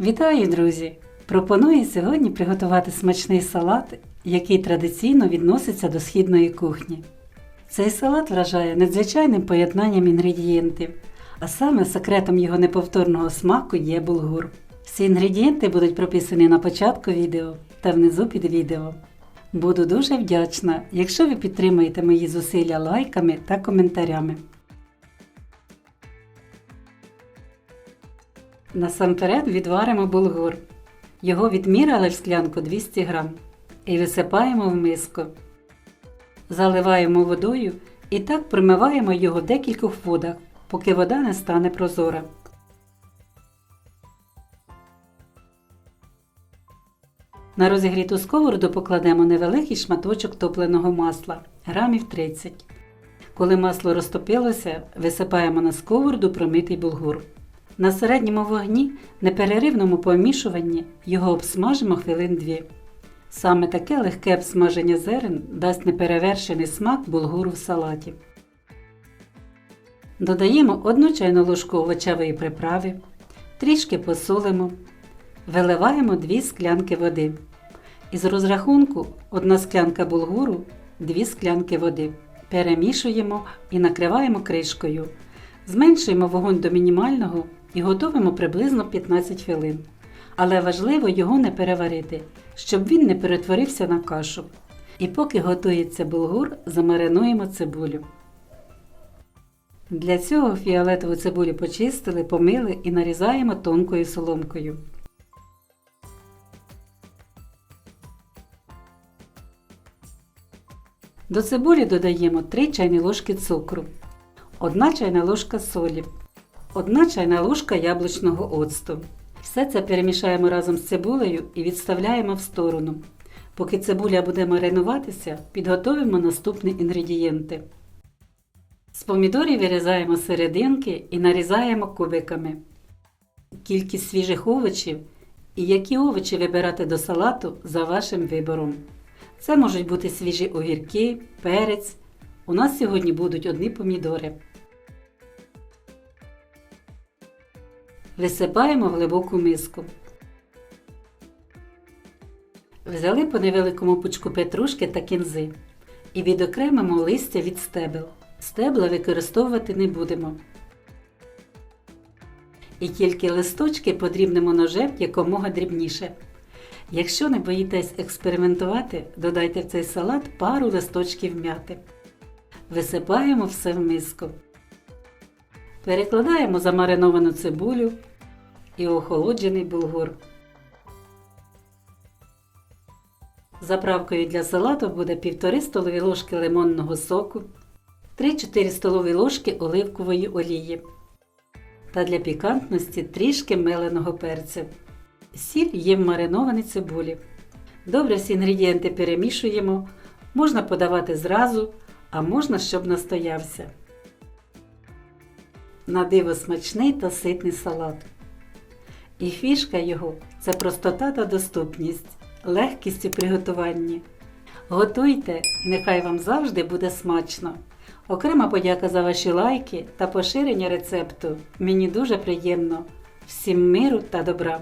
Вітаю, друзі! Пропоную сьогодні приготувати смачний салат, який традиційно відноситься до східної кухні. Цей салат вражає надзвичайним поєднанням інгредієнтів, а саме секретом його неповторного смаку є булгур. Всі інгредієнти будуть прописані на початку відео та внизу під відео. Буду дуже вдячна, якщо ви підтримаєте мої зусилля лайками та коментарями. Насамперед відваримо булгур. Його відміряли в склянку 200 г і висипаємо в миску. Заливаємо водою і так промиваємо його декількох водах, поки вода не стане прозора. На розігріту сковороду покладемо невеликий шматочок топленого масла грамів 30. Коли масло розтопилося, висипаємо на сковороду промитий булгур. На середньому вогні, непереривному помішуванні, його обсмажимо хвилин 2. Саме таке легке обсмаження зерен дасть неперевершений смак булгуру в салаті. Додаємо 1 чайну ложку овочевої приправи, трішки посолимо, виливаємо 2 склянки води. Із розрахунку 1 склянка булгуру, 2 склянки води. Перемішуємо і накриваємо кришкою. Зменшуємо вогонь до мінімального і готуємо приблизно 15 хвилин. Але важливо його не переварити, щоб він не перетворився на кашу. І поки готується булгур, замаринуємо цибулю. Для цього фіолетову цибулю почистили, помили і нарізаємо тонкою соломкою. До цибулі додаємо 3 чайні ложки цукру, 1 чайна ложка солі, 1 чайна ложка яблучного оцту. Все це перемішаємо разом з цибулею і відставляємо в сторону. Поки цибуля буде маринуватися, підготовимо наступні інгредієнти. З помідорів вирізаємо серединки і нарізаємо кубиками. Кількість свіжих овочів і які овочі вибирати до салату за вашим вибором. Це можуть бути свіжі огірки, перець. У нас сьогодні будуть одні помідори. Висипаємо в глибоку миску. Взяли по невеликому пучку петрушки та кінзи і відокремимо листя від стебел. Стебла використовувати не будемо. І тільки листочки подрібнемо ножем якомога дрібніше. Якщо не боїтесь експериментувати, додайте в цей салат пару листочків м'яти. Висипаємо все в миску. Перекладаємо замариновану цибулю і охолоджений булгур. Заправкою для салату буде 1,5 столові ложки лимонного соку, 3-4 столові ложки оливкової олії та для пікантності трішки меленого перцю. Сіль є в маринованій цибулі. Добре всі інгредієнти перемішуємо. Можна подавати зразу, а можна, щоб настоявся. На диво смачний та ситний салат. І фішка його це простота та доступність, легкість у приготуванні. Готуйте, і нехай вам завжди буде смачно. Окрема подяка за ваші лайки та поширення рецепту. Мені дуже приємно. Всім миру та добра!